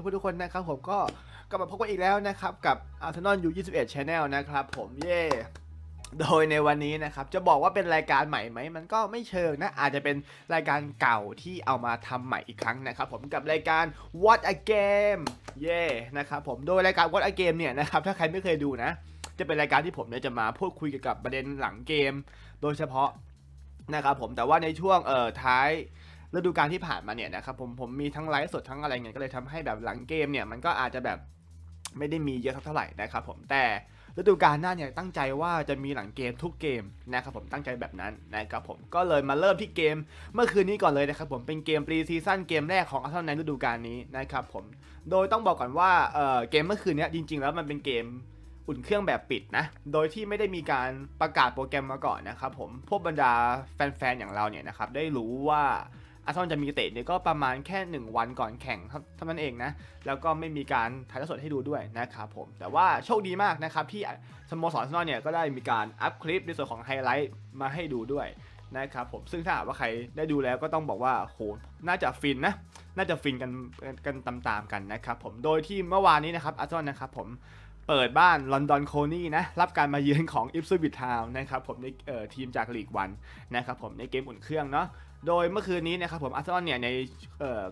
เพื่อนๆทุกคนนะครับผมก็กลับมาพบกันอีกแล้วนะครับ กับ Arsenal U21 Channel นะครับผมเย่โดยในวันนี้นะครับ จะบอกว่าเป็นรายการใหม่ไหม มันก็ไม่เชิงนะ อาจจะเป็นรายการเก่าที่เอามาทำใหม่อีกครั้งนะครับ ผมกับรายการ What a Game เย่นะครับผมโดยรายการ What a Game เนี่ยนะครับ ถ้าใครไม่เคยดูนะ จะเป็นรายการที่ผมเนี่ยจะมาพูดคุยเกี่ยวกับประเด็นหลังเกม โดยเฉพาะนะครับผมแต่ว่าในช่วงเอ่อท้าย ฤดูกาลที่ผ่านมาเนี่ยนะครับผมผมมีทั้งไลฟ์สดทั้งอะไรเงี้ยก็เลยทำให้แบบหลังเกมเนี่ยมันก็อาจจะแบบไม่ได้มีเยอะสักเท่าไหร่นะครับผมแต่ฤดูกาลหน้าเนี่ยตั้งใจว่าจะมีหลังเกมทุกเกมนะครับผมตั้งใจแบบนั้นนะครับผมก็เลยมาเริ่มที่เกมเมื่อคืนนี้ก่อนเลยนะครับผมเป็นเกมปรีซีซั่นเกมแรกของอาร์เซนอลในฤดูกาลนี้นะครับผมโดยต้องบอกก่อนว่าเออเกมเมื่อคืนนี้จริง ๆ แล้วมันเป็นเกมอุ่นเครื่องแบบปิดนะโดยที่ไม่ได้มีการประกาศโปรแกรมมาก่อนนะครับผมพวกบรรดาแฟนๆอย่างเราเนี่ยนะครับได้รู้ว่า อาร์เซนอลจะมีเตะเนี่ยก็ประมาณแค่ 1 วันก่อนแข่งเท่านั้นเองนะ แล้วก็ไม่มีการถ่ายทอดสดให้ดูด้วยนะครับผม แต่ว่าโชคดีมากนะครับที่สโมสรอาร์เซนอลเนี่ยก็ได้มีการอัพคลิปในส่วนของไฮไลท์มาให้ดูด้วยนะครับผม ซึ่งถ้าหากว่าใครได้ดูแล้วก็ต้องบอกว่าโห น่าจะฟินนะ น่าจะฟินกันกันตามๆกันนะครับผม โดยที่เมื่อวานนี้นะครับอาร์เซนอลนะครับผมเปิดบ้านลอนดอนโคนี่นะรับการมาเยือนของอิฟซูบิททาวนะครับผมในทีมจากลีกวันนะครับผมในเกมอุ่นเครื่องเนาะ โดยเมื่อคืนนี้นะครับผมอาร์เซนอลเนี่ยใน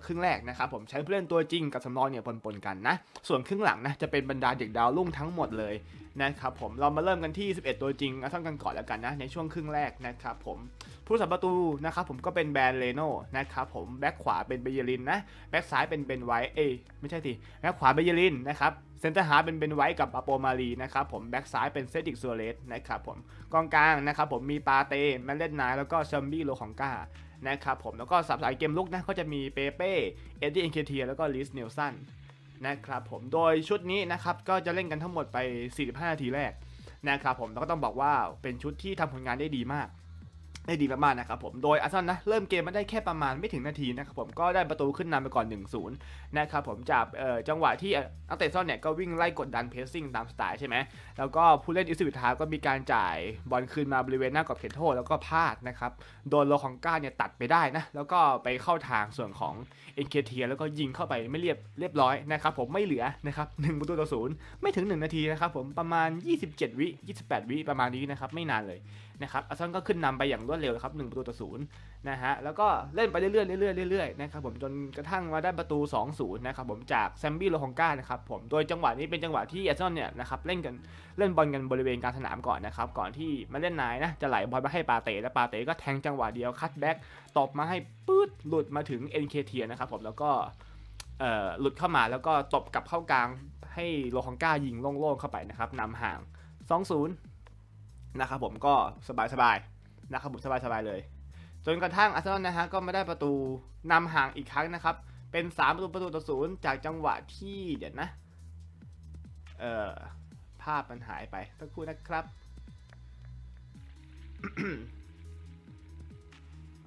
ครึ่งแรกนะครับผมใช้ผู้เล่นตัวจริงกับสำรองเนี่ยปนๆกันนะ ส่วนครึ่งหลังนะจะเป็นบรรดาเด็กดาวรุ่งทั้งหมดเลยนะครับผมเรามาเริ่มกันที่ 11 ตัวจริงอาร์เซนอลกันก่อนแล้วกันนะในช่วงครึ่งแรกนะครับผมผู้สัมประตูนะครับผมก็เป็นแบรนเลโน่นะครับผมแบ็คขวาเป็นเบเยรินนะแบ็คซ้ายเป็นเบนไวท์เอ้ไม่ใช่สิแบ็คขวาเบเยรินนะครับเซนเตอร์ฮาร์เป็นเบนไวท์กับอโปมารีนะครับผมแบ็กซ้ายเป็นเซติกซัวเรสนะครับผมกองกลางนะครับผมมีปาเต้แมนเลนนายแล้วก็เชมบี้โลของกานะครับผมแล้วก็สับสายเกมลุกนะก็จะมีเปเป้เอ็ดดี้เอ็นเคเทียแล้วก็ลิสเนลสัน นะครับผมโดยชุดนี้นะครับก็จะเล่นกันทั้งหมดไป 45 นาทีแรกนะครับผมแล้วก็ต้องบอกว่าเป็นชุดที่ทำผลงานได้ดีมาก ได้ดีมากๆนะครับผม โดยอาร์เซนอลนะเริ่มเกมมาได้แค่ประมาณไม่ถึงนาทีนะครับผมก็ได้ประตูขึ้นนำไปก่อน 1-0 นะครับผมจากจังหวะที่นักเตะซ่อนเนี่ยก็วิ่งไล่กดดันเพสซิ่งตามสไตล์ใช่ไหมแล้วก็ผู้เล่นอิสวิทาก็มีการจ่ายบอลคืนมาบริเวณหน้ากรอบเขตโทษแล้วก็พลาดนะครับโดนโลของก้าเนี่ยตัดไปได้นะแล้วก็ไปเข้าทางส่วนของเอ็นเคเทียแล้วก็ยิงเข้าไปไม่เรียบเรียบร้อยนะครับผมไม่เหลือนะครับหนึ่งประตูต่อศูนย์ไม่ถึง 1 นาทีนะครับผมประมาณ 27 วิ 28 วิประมาณนี้นะครับไม่นานเลยนะครับอาร์เซนอลก็ขึ้นนำไปอย่างรวดเร็วครับหนึ่งประตูต่อศูนย์นะฮะแล้วก็เล่นไปเรื่อยๆเรื่อยๆเรื่อยๆนะครับผมจนกระทั่งมาได้ประตู 2-0นะครับผมจากแซมบี้โลฮองกานะครับผมโดยจังหวะนี้เป็นจังหวะที่อเซนอลเนี่ยนะครับเล่นกันเล่นบอลกันบริเวณกลางสนามก่อนนะครับก่อนที่มาเล่นนายนะจะไหลบอลมาให้ปาเต้และปาเต้ก็แทงจังหวะเดียวคัตแบ็กตบมาให้ปื๊ดหลุดมาถึง NK เคเทียนะครับผมแล้วก็เอ่อหลุดเข้ามาแล้วก็ตบกลับเข้ากลางให้โลฮองกายิงโล่งๆเข้าไปนะครับนำห่าง 2-0นะครับผมก็สบายๆ นะครับผมสบายๆเลย จนกระทั่งอาร์เซนอลนะฮะก็มาได้ประตูนำห่างอีกครั้งนะครับ เป็น 3 ประตูประตูต่อศูนย์จากจังหวะที่เดี๋ยวนะเอ่อภาพมันหายไปสักครู่นะครับ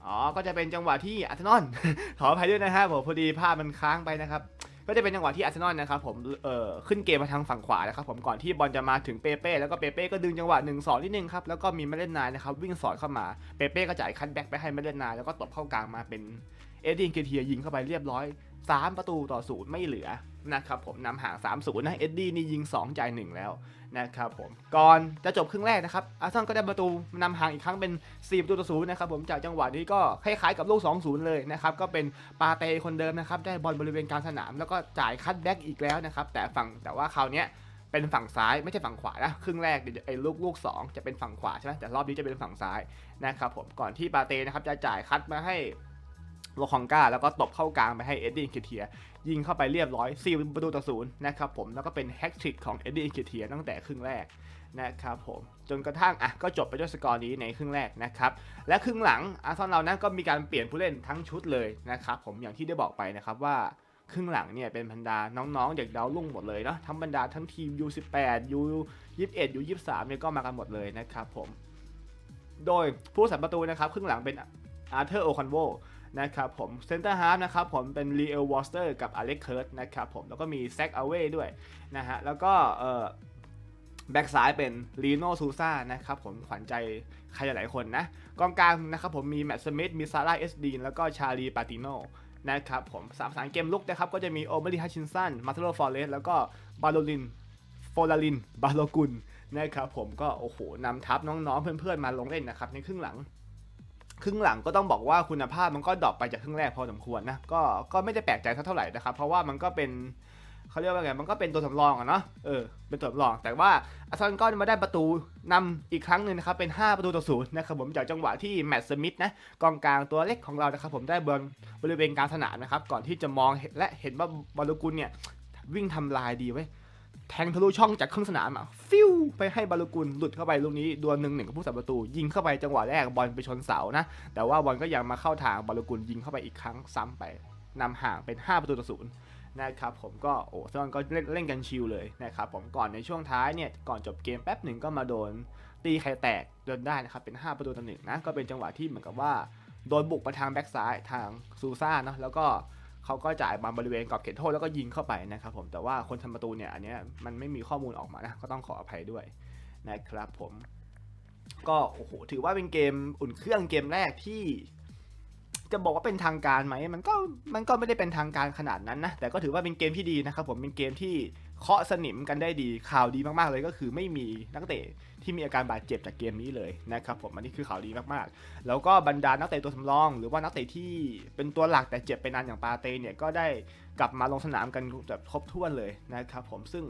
อ๋อ ก็จะเป็นจังหวะที่อาร์เซนอลขออภัยด้วยนะฮะผมพอดีภาพมันค้างไปนะครับ ก็จะเป็นจังหวะที่อาร์เซนอลนะครับผมเอ่อขึ้นเกมมาทางฝั่งขวานะครับผมก่อนที่บอลจะมาถึงเปเป้แล้วก็เปเป้ก็ดึงจังหวะ1 2นิดนึงครับแล้วก็มีมาเล่นนายนะครับวิ่งสอดเข้ามาเปเป้ก็จ่ายคันแบ็กไปให้มาเล่นนายแล้วก็ตบเข้ากลางมาเป็นเอ็ดดี้เกเทียยิงเข้าไปเรียบร้อย 3 ประตูต่อศูนย์ไม่เหลือนะครับผมนำห่าง3-0นะเอ็ดดี้นี่ยิง2จ่าย1แล้ว นะครับผมก่อนจะจบครึ่งแรกนะครับอาร์เซนอลก็ได้ประตูนำห่างอีกครั้งเป็น 4 ประตูต่อศูนย์นะครับผมจากจังหวะนี้ก็คล้ายๆกับลูก 2-0 เลยนะครับก็เป็นปาเต้คนเดิมนะครับได้บอลบริเวณกลางสนาม แล้วก็จ่ายคัตแบ็กอีกแล้วนะครับแต่ฝั่งแต่ว่าคราวนี้เป็นฝั่งซ้ายไม่ใช่ฝั่งขวานะครึ่งแรกเดี๋ยวไอ้ลูกลูกสองจะเป็นฝั่งขวาใช่ไหมแต่รอบนี้จะเป็นฝั่งซ้ายนะครับผมก่อนที่ปาเต้นะครับจะจ่ายคัตมาให้โลคองกาแล้วก็ตบเข้ากลางไปให้เอ็ดดี้อินเคเทีย ยิงเข้าไปเรียบร้อย4ประตูต่อศูนย์นะครับผมแล้วก็เป็นแฮกทริกของเอ็ดดี้อินเคเทียตั้งแต่ครึ่งแรกนะครับผมจนกระทั่งอะก็จบไปด้วยสกอร์นี้ในครึ่งแรกนะครับและครึ่งหลังอาร์เซนอลเรานั้นก็มีการเปลี่ยนผู้เล่นทั้งชุดเลยนะครับผมอย่างที่ได้บอกไปนะครับว่าครึ่งหลังเนี่ยเป็นบรรดาน้องๆ เด็กดาวรุ่งหมดเลยเนาะทั้งบรรดาทั้งทีม U18 U21 U23 เนี่ยก็มากันหมดเลยนะครับผม โดยผู้สัมประตูนะครับครึ่งหลังเป็นอาร์เธอร์โอคอนโว นะครับผมเซนเตอร์ฮาร์ฟนะครับผมเป็นลีเอลวอสเตอร์กับอเล็กเคิร์ตนะครับผมแล้วก็มีแซกอเว่ด้วยนะฮะแล้วก็เอ่อแบ็กซ้ายเป็นลีโนซูซ่านะครับผมขวัญใจใครหลายๆคนนะกองกลางนะครับผมมีแมตต์สมิธมีซาร่าเอสดีนแล้วก็ชาลีปาติโนนะครับผมสามสารเกมลุกนะครับก็จะมีโอเบรี่ฮัชชินสันมาร์เทโลฟอร์เรสแล้วก็บาโลลินโฟลารินบาโลกุลนะครับผมก็โอ้โหนำทัพน้องๆเพื่อนๆมาลงเล่นนะครับในครึ่งหลัง ครึ่งหลังก็ต้องบอกว่าคุณภาพมันก็ดรอปไปจากครึ่งแรกพอสมควรนะก็ก็ไม่ได้แปลกใจเท่าไหร่นะครับ เพราะว่ามันก็เป็นเขาเรียกว่าไงมันก็เป็นตัวสำรองอะเนาะเออเป็นตัวสำรอง แต่ว่าอาร์เซนอลก็มาได้ประตูนำอีกครั้งหนึ่งนะครับเป็น 5 ประตูต่อศูนย์นะครับผมจากจังหวะที่แมตต์สมิธนะกองกลางตัวเล็กของเรานะครับผมได้บอลบริเวณกลางสนามนะครับก่อนที่จะมองและเห็นว่าบอลลูกุลเนี่ยวิ่งทำลายดีไว้ แทงทะลุช่องจากครึ่งสนามอะฟิวไปให้บอลลูกุลหลุดเข้าไปลูกนี้ดวลหนึ่งหนึ่งกับผู้สับประตู ยิงเข้าไปจังหวะแรกบอลไปชนเสานะ แต่ว่าบอลก็ยังมาเข้าทางบอลลูกุลยิงเข้าไปอีกครั้งซ้ำไปนำห่างเป็น 5 ประตูต่อศูนย์นะครับผมก็โอ้ซอนก็เล่นเล่นกันชิลเลยนะครับผมก่อนในช่วงท้ายเนี่ยก่อนจบเกมแป๊บหนึ่งก็มาโดน ตีไข่แตกจนได้นะครับเป็น 5 ประตูต่อหนึ่งนะก็เป็นจังหวะที่เหมือนกับว่าโดนบุกมาทางแบ็กซ้ายทางซูซ่าเนาะแล้วก็ เขาก็จ่ายบาบริเวณกรอบเขตโทษแล้วก็ยิงเข้าไปนะครับผมแต่ว่าคนทำประตูเนี่ยอันนี้มันไม่มีข้อมูลออกมานะก็ต้องขออภัยด้วยนะครับผมก็โอ้โหถือว่าเป็นเกมอุ่นเครื่องเกมแรกที่ จะบอกว่าเป็นทางการไหมมันก็มันก็ไม่ได้เป็นทางการขนาดนั้นนะแต่ก็ถือว่าเป็นเกมที่ดีนะครับผมเป็นเกมที่ เคาะสนิมกันได้ดีข่าวดีมากๆเลยก็คือไม่มีนักเตะที่มีอาการบาดเจ็บจากเกมนี้เลยนะครับผมอันนี้คือข่าวดีมากๆ แล้วก็บรรดานักเตะตัวสำรอง หรือว่านักเตะที่เป็นตัวหลักแต่เจ็บไปนานอย่างปาเต้เนี่ยก็ได้กลับมาลงสนามกันแบบครบถ้วนเลยนะครับผมซึ่ง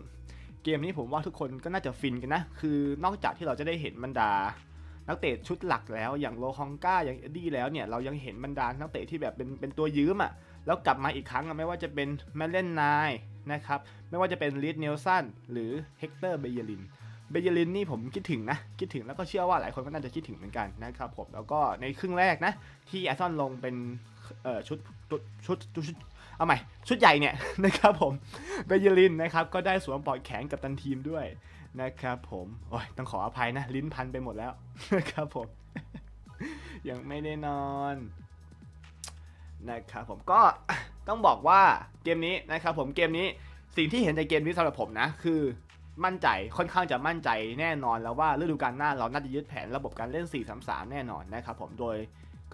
เกมนี้ผมว่าทุกคนก็น่าจะฟินกันนะ คือนอกจากที่เราจะได้เห็นบรรดา นักเตะชุดหลักแล้วอย่างโลฮองก้าอย่างเอ็ดดี้แล้วเนี่ยเรายังเห็นบรรดานักเตะที่แบบเป็นเป็นตัวยืมอะ่ะแล้วกลับมาอีกครั้งไม่ว่าจะเป็นแมเลนนาย นะครับ ไม่ว่าจะเป็นลีดเนลสันหรือเฮกเตอร์เบเยลินเบเยลินนี่ผมคิดถึงนะ คิดถึงแล้วก็เชื่อว่าหลายคนก็น่าจะคิดถึงเหมือนกันนะครับผมแล้วก็ในครึ่งแรกนะ ที่แอซอนลงเป็นชุดชุดชุดชุดเอาใหม่ชุดใหญ่เนี่ยนะครับผมเบเยลินนะครับก็ได้สวมปลอกแขนกับตันทีมด้วยนะครับผมโอ้ยต้องขออภัยนะ ลิ้นพันไปหมดแล้วนะครับผม ยังไม่ได้นอนนะครับผมก็ ต้องบอกว่าเกมนี้นะครับผมเกมนี้สิ่งที่เห็นในเกมนี้สำหรับผมนะ คือมั่นใจค่อนข้างจะมั่นใจแน่นอนแล้วว่าฤดูกาลหน้าเราน่าจะยึดแผนระบบการเล่น 4-3-3 แน่นอนนะครับผมโดย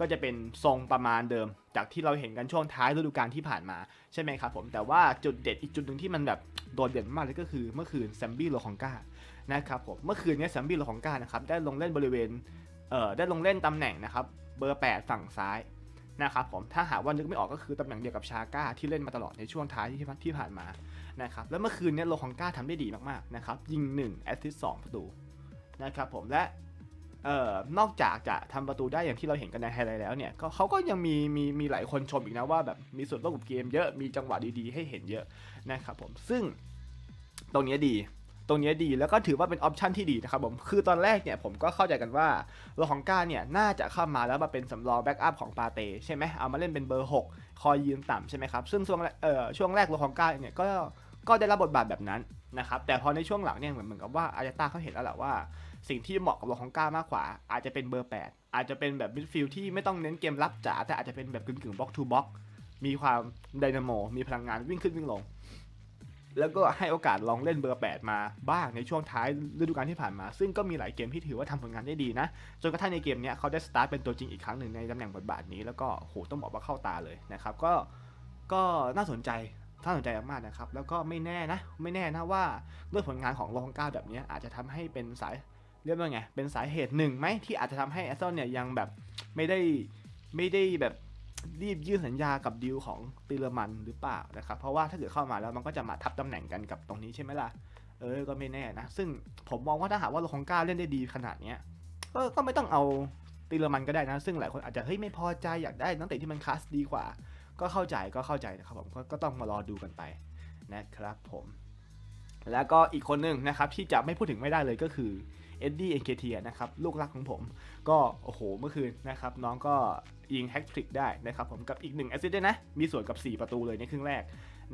ก็จะเป็นทรงประมาณเดิม จากที่เราเห็นกันช่วงท้ายฤดูกาลที่ผ่านมาใช่ไหมครับผมแต่ว่าจุดเด็ดอีกจุดหนึ่งที่มันแบบโดดเด่นมากเลยก็คือเมื่อคืนแซมบี้โลคองกานะครับผมเมื่อคืนนี้แซมบี้โลของกานะครับได้ลงเล่นบริเวณเอ่อได้ลงเล่นตำแหน่งนะครับเบอร์ 8 ฝั่งซ้าย นะครับผมถ้าหากว่านึกไม่ออกก็คือตำแหน่งเดียวกับชาก้าที่เล่นมาตลอดในช่วงท้ายที่ที่ผ่านมานะครับแล้วเมื่อคืนนี้โลของก้าทำได้ดีมากๆนะครับยิง1แอสซิสต์2ประตูนะครับผมและเอ่อนอกจากจะทำประตูได้อย่างที่เราเห็นกันในไฮไลท์แล้วเนี่ยเขาก็ยังมีมีมีหลายคนชมอีกนะว่าแบบมีส่วนร่วมกับเกมเยอะมีจังหวะดีๆ ให้เห็นเยอะนะครับผมซึ่งตรงนี้ดี ตรงนี้ดีแล้วก็ถือว่าเป็นออปชันที่ดีนะครับผมคือตอนแรกเนี่ยผมก็เข้าใจกันว่าโลของก้าเนี่ยน่าจะเข้ามาแล้วมาเป็นสำรองแบ็กอัพของปาเต้ใช่ไหมเอามาเล่นเป็นเบอร์ 6 คอยยืนต่ำใช่ไหมครับซึ่งช่วงแรกเอ่อช่วงแรกโลของก้าเนี่ยก็ก็ได้รับบทบาทแบบนั้นนะครับแต่พอในช่วงหลังเนี่ยเหมือนเหมือนกับว่าอาจาตาเขาเห็นแล้วแหละว่า สิ่งที่เหมาะกับโลของก้ามากกว่า อาจจะเป็นเบอร์ 8 อาจจะเป็นแบบมิดฟิลด์ที่ไม่ต้องเน้นเกมรับจ๋าแต่อาจจะเป็นแบบกึ่งกึ่งบล็อกทูบล็อกมีความไดนาโมมีพลังงานวิ่งขึ้นวิ่งลง แล้วก็ให้โอกาสลองเล่นเบอร์ 8 มาบ้างในช่วงท้ายฤดูกาลที่ผ่านมา ซึ่งก็มีหลายเกมที่ถือว่าทำผลงานได้ดีนะ จนกระทั่งในเกมนี้เขาได้สตาร์ทเป็นตัวจริงอีกครั้งหนึ่งในตำแหน่งบทบาทนี้ แล้วก็โหต้องบอกว่าเข้าตาเลยนะครับ ก็ก็น่าสนใจน่าสนใจมากนะครับ แล้วก็ไม่แน่นะ ไม่แน่นะว่าด้วยผลงานของลองก้าแบบนี้อาจจะทำให้เป็นสายเรียกว่าไง เป็นสาเหตุหนึ่งไหมที่อาจจะทำให้แอสตันเนี่ยยังแบบไม่ได้ไม่ได้แบบ รีบยื่นสัญญากับดีลของติเลอร์มันหรือเปล่านะครับ เพราะว่าถ้าเกิดเข้ามาแล้วมันก็จะมาทับตำแหน่งกันกับตรงนี้ใช่ไหมล่ะ เออ ก็ไม่แน่นะ ซึ่งผมมองว่าถ้าหากว่าโลคองก้าเล่นได้ดีขนาดเนี้ยก็ก็ไม่ต้องเอาติเลอร์มันก็ได้นะ ซึ่งหลายคนอาจจะเฮ้ยไม่พอใจอยากได้นักเตะที่มันคลาสดีกว่า ก็เข้าใจก็เข้าใจนะครับผมกก็ต้องมารอดูกันไปนะครับผม แล้วก็อีกคนหนึ่งนะครับที่จะไม่พูดถึงไม่ได้เลยก็คือ เอ็ดดี้เอ็นเคทีนะครับลูกรักของผม ก็โอ้โหเมื่อคืนนะครับน้องก็ยิงแฮกทริกได้นะครับผมกับอีกหนึ่งแอสซิสต์ด้วยนะ มีส่วนกับ 4 ประตูเลยในครึ่งแรก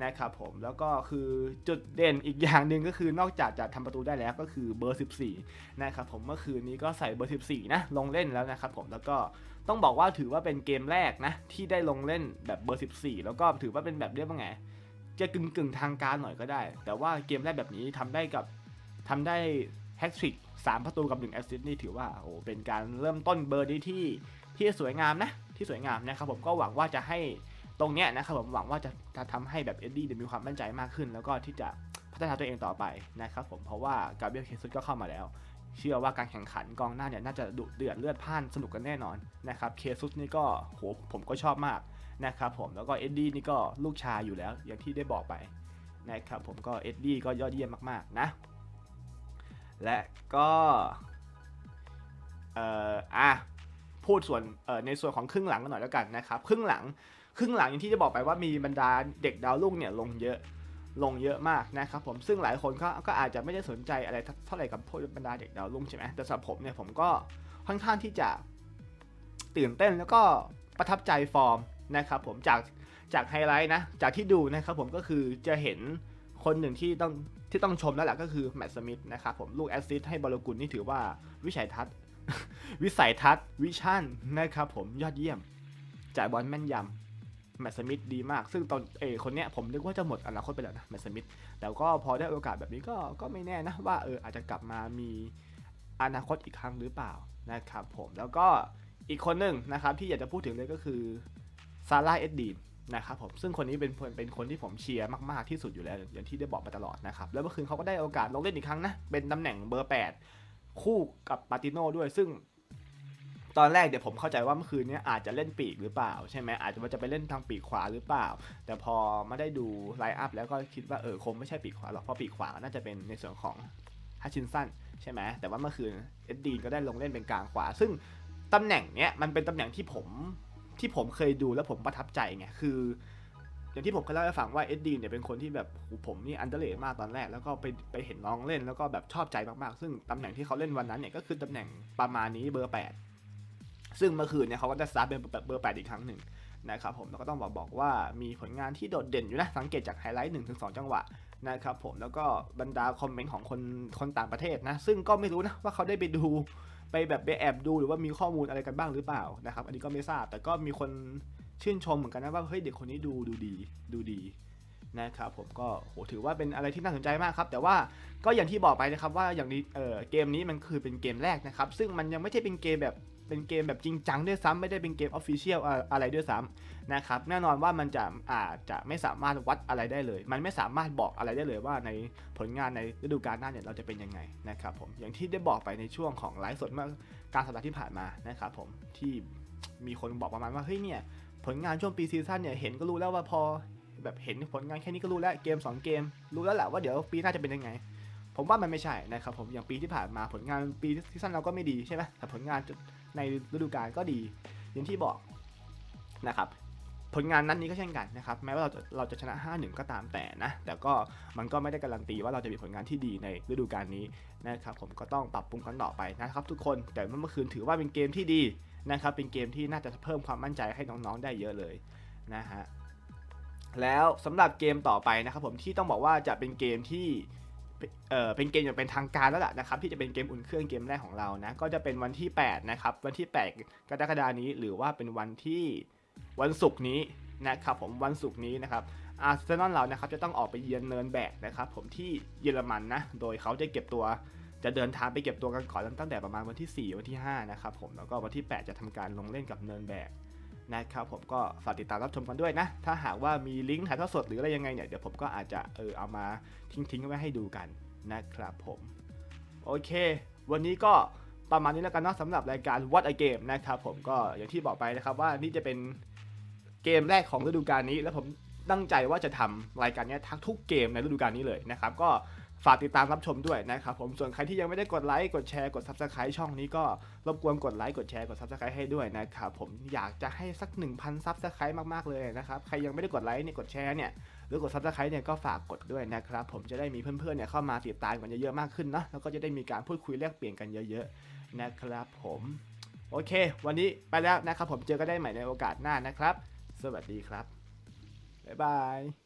นะครับผมแล้วก็คือจุดเด่นอีกอย่างหนึ่งก็คือนอกจากจะทำประตูได้แล้วก็คือเบอร์ 14 นะครับผมเมื่อคืนนี้ก็ใส่เบอร์ 14 นะ ลงเล่นแล้วนะครับผมแล้วก็ต้องบอกว่าถือว่าเป็นเกมแรกนะ ที่ได้ลงเล่นแบบเบอร์ 14 แล้วก็ถือว่าเป็นแบบเรียกว่าไง จะกึ่งกึ่งทางการหน่อยก็ได้ แต่ว่าเกมแรกแบบนี้ทำได้กับทำได้ ฮกทริกสามประตูกับ1แอสซิสต์นี่ถือว่าโอ้เป็นการเริ่มต้นเบอร์นี้ที่ที่สวยงามนะที่สวยงามนะครับผมก็หวังว่าจะให้ตรงเนี้ยนะครับผมหวังว่าจะจะทำให้แบบเอ็ดดี้มีความมั่นใจมากขึ้น แล้วก็ที่จะพัฒนาตัวเองต่อไปนะครับผมเพราะว่ากาเบรียลเคซุสก็เข้ามาแล้ว เชื่อว่าการแข่งขันกองหน้าเนี่ยน่าจะดุเดือดเลือดพ่านสนุกกันแน่นอนนะครับเคซุสนี่ก็โหผมก็ชอบมากนะครับผมแล้วก็เอ็ดดี้นี่ก็ลูกชายอยู่แล้วอย่างที่ได้บอกไปนะครับผมก็เอ็ดดี้ก็ยอดเยี่ยมมากๆนะ และก็เอ่ออะพูดส่วนในส่วนของครึ่งหลังกันหน่อยแล้วกันนะครับครึ่งหลังครึ่งหลังอย่างที่จะบอกไปว่ามีบรรดาเด็กดาวรุ่งเนี่ยลงเยอะลงเยอะมากนะครับผมซึ่งหลายคนก็ก็อาจจะไม่ได้สนใจอะไรเท่าไหร่กับพวกบรรดาเด็กดาวรุ่งใช่ไหมแต่สำหรับผมเนี่ยผมก็ค่อนข้างที่จะตื่นเต้นแล้วก็ประทับใจฟอร์มนะครับผมจากจากไฮไลท์นะจากที่ดูนะครับผมก็คือจะเห็นคนหนึ่งที่ต้อง ที่ต้องชมแล้วแหละก็คือแมตต์สมิธนะครับผมลูกแอสซิสต์ให้บอลกุลนี่ถือว่าวิสัยทัศน์วิสัยทัศน์วิชั่นนะครับผมยอดเยี่ยม จ่ายบอลแม่นยำแมตต์สมิธดีมาก ซึ่งตอนเอคนเนี้ยผมนึกว่าจะหมดอนาคตไปแล้วนะแมตต์สมิธแต่ก็พอได้โอกาสแบบนี้ก็ก็ไม่แน่นะว่าเอออาจจะกลับมามีอนาคตอีกครั้งหรือเปล่านะครับผมแล้วก็อีกคนหนึ่งนะครับที่อยากจะพูดถึงเลยก็คือซาร่าเอ็ดดีน นะครับผมซึ่งคนนี้เป็นเป็นคนที่ผมเชียร์มาก ๆ ที่สุดอยู่แล้วอย่างที่ได้บอกมาตลอดนะครับแล้วเมื่อคืนเขาก็ได้โอกาสลงเล่นอีกครั้งนะ เป็นตำแหน่งเบอร์ 8 คู่กับปาติโน่ด้วยซึ่ง ตอนแรกเดี๋ยวผมเข้าใจว่าเมื่อคืนนี้อาจจะเล่นปีกหรือเปล่า ใช่ไหมอาจจะว่าจะไปเล่นทางปีกขวาหรือเปล่า แต่พอมาได้ดูไลน์อัพแล้วก็คิดว่าเออคงไม่ใช่ปีกขวาหรอกเพราะปีกขวาน่าจะเป็นในส่วนของฮัชชินสันใช่ไหมแต่ว่าเมื่อคืนเอ็ดดีนก็ได้ลงเล่นเป็นกลางขวา ซึ่งตำแหน่งเนี้ยมันเป็นตำแหน่งที่ผม ที่ผมเคยดูแล้วผมประทับใจไงคือ อย่างที่ผมเคยเล่าให้ฟังว่าเอ็ดดีเนี่ยเป็นคนที่แบบผมนี่อันเดอร์เลมากตอนแรก แล้วก็ไปไปเห็นน้องเล่นแล้วก็แบบชอบใจมากๆ ซึ่งตำแหน่งที่เขาเล่นวันนั้นเนี่ยก็คือตำแหน่งประมาณนี้เบอร์ 8 ซึ่งเมื่อคืนเนี่ยเขาก็จะสตาร์ทเป็นเบอร์ 8 อีกครั้งหนึ่งนะครับผมแล้วก็ต้องบอกบอกว่ามีผลงานที่โดดเด่นอยู่นะ สังเกตจากไฮไลท์1นถึงสองจังหวะนะครับผมแล้วก็บรรดาคอมเมนต์ของคนคนต่างประเทศนะ ซึ่งก็ไม่รู้นะว่าเขาได้ไปดู ไปแบบไปแอบดูหรือว่ามีข้อมูลอะไรกันบ้างหรือเปล่านะครับ อันนี้ก็ไม่ทราบแต่ก็มีคนชื่นชมเหมือนกันนะว่าเฮ้ยเด็กคนนี้ดูดูดีดูดีนะครับผมก็โหถือว่าเป็นอะไรที่น่าสนใจมากครับ แต่ว่าก็อย่างที่บอกไปนะครับว่าอย่างนี้เออเกมนี้มันคือเป็นเกมแรกนะครับ ซึ่งมันยังไม่ใช่เป็นเกมแบบ เป็นเกมแบบจริงจังด้วยซ้ำไม่ได้เป็นเกมออฟฟิเชียลอะไรด้วยซ้ำนะครับแน่นอนว่ามันจะอาจจะไม่สามารถวัดอะไรได้เลย มันไม่สามารถบอกอะไรได้เลยว่าในผลงานในฤดูกาลหน้าเนี่ยเราจะเป็นยังไงนะครับผมอย่างที่ได้บอกไปในช่วงของไลฟ์สดเมื่อกลารสัปดาห์ที่ผ่านมานะครับผมที่มีคนบอกประมาณว่าเฮ้ยเนี่ยผลงานช่วงปีซีซั่นเนี่ยเห็นก็รู้แล้วว่าพอแบบเห็นผลงานแค่นี้ก็รู้แล้วเกม 2 เกม รู้แล้วแหละว่าเดี๋ยวปีหน้าจะเป็นยังไง ผมว่ามันไม่ใช่นะครับผมอย่างปีที่ผ่านมาผลงานปีซีซั่นเราก็ไม่ดีใช่ไหมแต่ผลงาน ในฤดูกาลก็ดี อย่างที่บอกนะครับผลงานนั้นนี้ก็เช่นกันนะครับแม้ว่าเราจะเราจะชนะ 5-1 ก็ตามแต่นะ แต่ก็มันก็ไม่ได้การันตีว่าเราจะมีผลงานที่ดีในฤดูกาลนี้นะครับผมก็ต้องปรับปรุงกันต่อไปนะครับทุกคนแต่เมื่อคืนถือว่าเป็นเกมที่ดีนะครับเป็นเกมที่น่าจะเพิ่มความมั่นใจให้น้องๆได้เยอะเลยนะฮะแล้วสำหรับเกมต่อไปนะครับผมที่ต้องบอกว่าจะเป็นเกมที่ เออเป็นเกมอย่างเป็นทางการแล้วล่ะนะครับที่จะเป็นเกมอุ่นเครื่องเกมแรกของเรานะก็จะเป็นวันที่ 8 นะครับ วันที่ 8 กรกฎานี้ หรือว่าเป็นวันที่วันศุกร์นี้นะครับผมวันศุกร์นี้นะครับอาร์เซนอลเรานะครับจะต้องออกไปเยือนเนินแบกนะครับผมที่เยอรมันนะโดยเขาจะเก็บตัวจะเดินทางไปเก็บตัวกันก่อนตั้งแต่ประมาณวันที่ 4 วันที่5นะครับผมแล้วก็วันที่ 8 จะทำการลงเล่นกับเนินแบก นะครับผมก็ฝากติดตามรับชมกันด้วยนะ ถ้าหากว่ามีลิงก์ถ่ายทอดสดหรืออะไรยังไงเนี่ยเดี๋ยวผมก็อาจจะเออเอามาทิ้งๆไว้ให้ดูกันนะครับผม โอเค วันนี้ก็ประมาณนี้แล้วกันเนาะสำหรับรายการ What a Game นะครับผมก็อย่างที่บอกไปนะครับว่านี่จะเป็นเกมแรกของฤดูกาลนี้ แล้วผมตั้งใจว่าจะทำรายการนี้ทั้งทุกเกมในฤดูกาลนี้เลยนะครับ ก็ ฝากติดตามรับชมด้วยนะครับผมส่วนใครที่ยังไม่ได้กดไลค์กดแชร์กด Subscribe ช่องนี้ก็รบกวนกดไลค์กดแชร์กด Subscribe ให้ด้วยนะครับผมอยากจะให้สัก 1,000 Subscribe มากๆเลยนะครับใครยังไม่ได้กดไลค์เนี่ยกดแชร์เนี่ยหรือกด Subscribe เนี่ยก็ฝากกดด้วยนะครับผมจะได้มีเพื่อนๆเนี่ยเข้ามาติดตามกันเยอะๆมากขึ้นนะแล้วก็จะได้มีการพูดคุยแลกเปลี่ยนกันเยอะๆนะครับผมโอเค วันนี้ไปแล้วนะครับผมเจอกันได้ใหม่ในโอกาสหน้านะครับ สวัสดีครับบ๊ายบาย